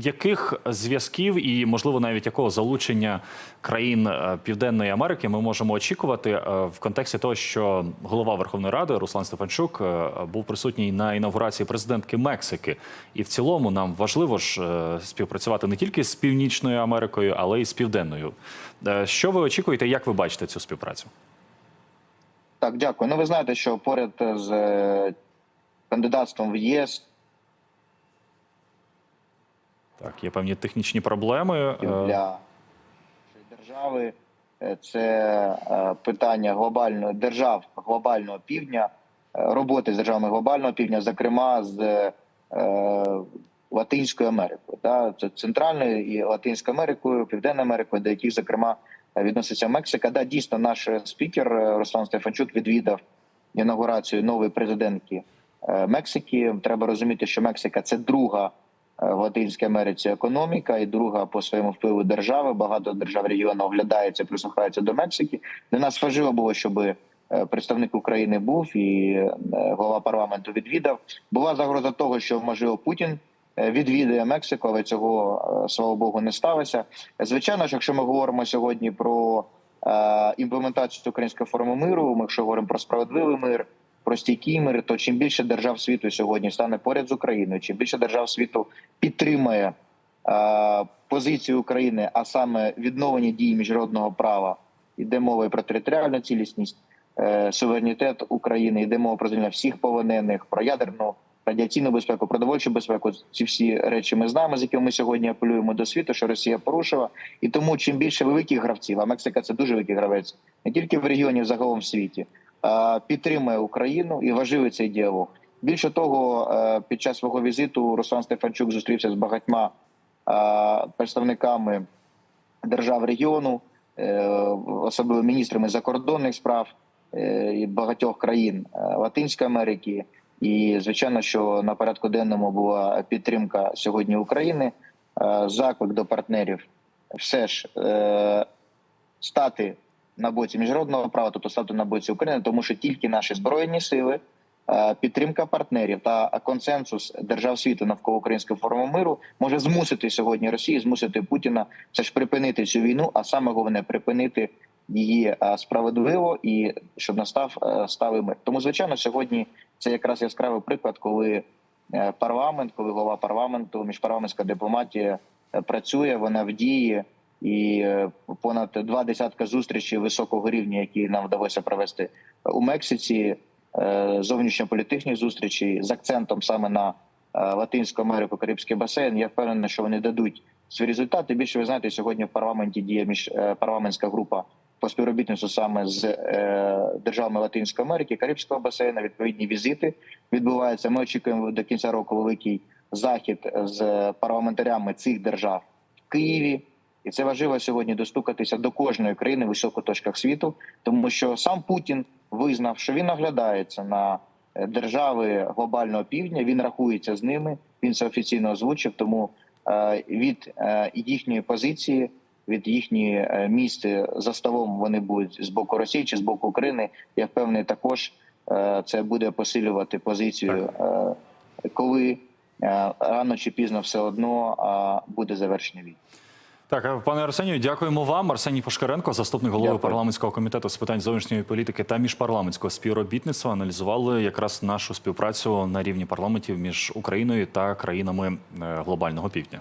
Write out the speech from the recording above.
яких зв'язків і, можливо, навіть якого залучення країн е, Південної Америки ми можемо очікувати е, в контексті того, що голова Верховної Ради Руслан Стефанчук е, був присутній на інаугурації президентки Мексики, і в цілому нам важливо ж співпрацювати не тільки з Північною Америкою, але й з Південною. Що ви очікуєте? Як ви бачите цю співпрацю? Так, дякую. Ну, ви знаєте, що поряд з кандидатством в ЄС Так, є певні технічні проблеми. Е, для держави е, це е, питання глобального держав глобального півдня, е, роботи з державами глобального півдня, зокрема з е, Латинською Америкою, да, це Центральною і Латинською Америкою, Південною Америкою, до яких, зокрема, е, відноситься Мексика. Да, дійсно, наш спікер е, Руслан Стефанчук відвідав інаугурацію нової президентки е, Мексики. Треба розуміти, що Мексика це друга е, в Латинській Америці економіка і друга по своєму впливу держави. Багато держав регіону оглядається, прислухається до Мексики. Для нас важливо було, щоб е, представник України був і е, голова парламенту відвідав. Була загроза того, що можливо Путін е, відвідає Мексику, але цього е, слава Богу не сталося. Звичайно ж, якщо ми говоримо сьогодні про е, імплементацію української форми миру, ми якщо говоримо про справедливий мир. Про стійкий мир, то чим більше держав світу сьогодні стане поряд з Україною, чим більше держав світу підтримує е, позицію України, а саме відновлення дії міжнародного права, йде мова і про територіальну цілісність, е, суверенітет України, йде мова про звільнення всіх полонених, про ядерну радіаційну безпеку, продовольчу безпеку. Ці всі речі ми знаємо, з якими ми сьогодні апелюємо до світу, що Росія порушила. І тому чим більше великих гравців, а Мексика це дуже великий гравець, не тільки в регіоні, а загалом в світі, підтримує Україну і важливий цей діалог. Більше того, е, під час свого візиту Руслан Стефанчук зустрівся з багатьма е, представниками держав регіону, е, особливо міністрами закордонних справ е, і багатьох країн е, Латинської Америки. І звичайно, що на порядку денному була підтримка сьогодні України, е, заклик до партнерів все ж е, стати на боці міжнародного права, тобто стати на боці України, тому що тільки наші збройні сили, е, підтримка партнерів та консенсус держав світу навколо української форми миру може змусити сьогодні Росію, змусити Путіна все ж припинити цю війну, а саме головне припинити її е, справедливо і щоб настав е, сталий мир. Тому звичайно, сьогодні це якраз яскравий приклад, коли парламент, коли голова парламенту, міжпарламентська дипломатія працює, вона в дії. І е, понад два десятка зустрічей високого рівня, які нам вдалося провести у Мексиці, е, зовнішньополітичні зустрічі з акцентом саме на е, Латинську Америку, Карибський басейн. Я впевнений, що вони дадуть свої результати. Більше ви знаєте, сьогодні в парламенті діє між парламентська група по співробітництву саме з державами Латинської Америки, Карибського басейну. Відповідні візити відбуваються. Ми очікуємо до кінця року великий захід з парламентарями цих держав в Києві. І це важливо сьогодні достукатися до кожної країни в високих точках світу, тому що сам Путін визнав, що він наглядається на е, держави глобального півдня. Він рахується з ними. Він це офіційно озвучив. Тому е, від е, їхньої позиції, від їхньої місця за столом вони будуть з боку Росії чи з боку України. Я впевнений, також це буде посилювати позицію, коли рано чи пізно все одно буде завершення війни. Так, пане Арсенію, дякуємо вам. Арсеній Пошкаренко, заступник голови Дякую. парламентського комітету з питань зовнішньої політики та міжпарламентського співробітництва, аналізували якраз нашу співпрацю на рівні парламентів між Україною та країнами е, глобального півдня.